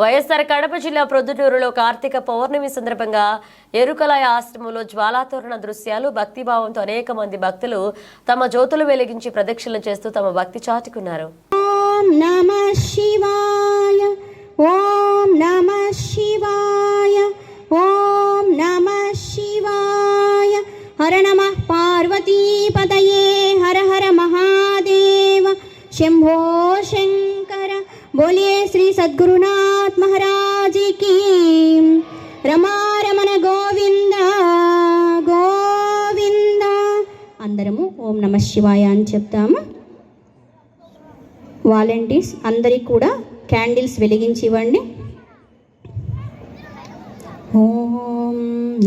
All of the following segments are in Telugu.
వైఎస్సార్ కడప జిల్లా ప్రొద్దుటూరులో కార్తీక పౌర్ణమి సందర్భంగా ఎరుకలాయ ఆశ్రమంలో జ్వాలాతోరణ దృశ్యాలు భక్తిభావంతో అనేక మంది భక్తులు తమ జ్యోతులు వెలిగించి ప్రదక్షిణలు చేస్తూ తమ భక్తి చాటుకున్నారు. ఓం నమ శివాయ ఓం నమ శివాయ ఓం నమ శివాయ. పార్వతీపదయే హర హర మహాదేవ. శంభో శంకర బోలే శ్రీ సద్గురునా రమారమణ గోవింద గోవింద. అందరము ఓం నమ శివాయ అని చెప్తాము. వాలంటీర్స్ అందరికి కూడా క్యాండిల్స్ వెలిగించి ఇవ్వండి. ఓం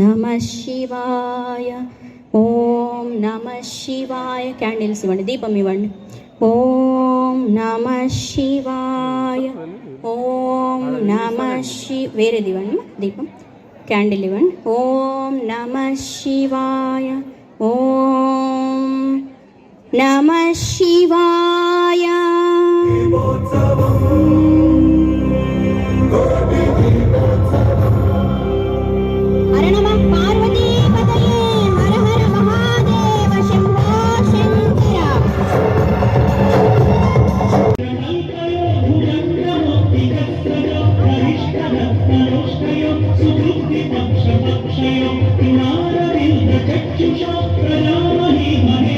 నమ శివాయ ఓం నమ శివాయ. క్యాండిల్స్ ఇవ్వండి దీపం ఇవ్వండి. ఓం నమ శివాయ ఓం నమ శి వేరేది ఇవ్వండి దీపం. క్యాండిల్ ఇవ్వండి ఓం నమ శివాయ ఓం నమ శివాయ Thank you, Shah.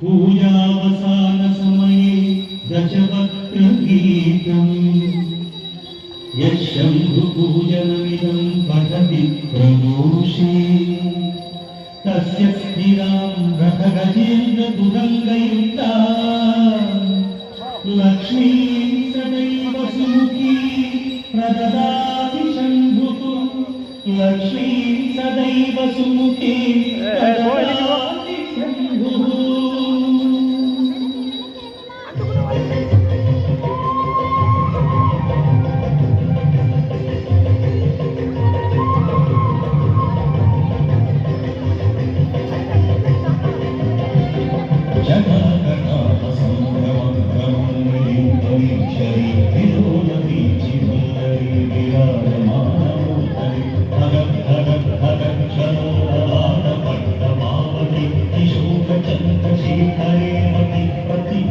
पूजावसानसमये दशवक्त्रगीतम् यशम्भुपूजनमिदं पठति प्रदोषे तस्य स्थिरां रथगजेन्द्रदुरङ्गयुक्ता सहस्रयोचन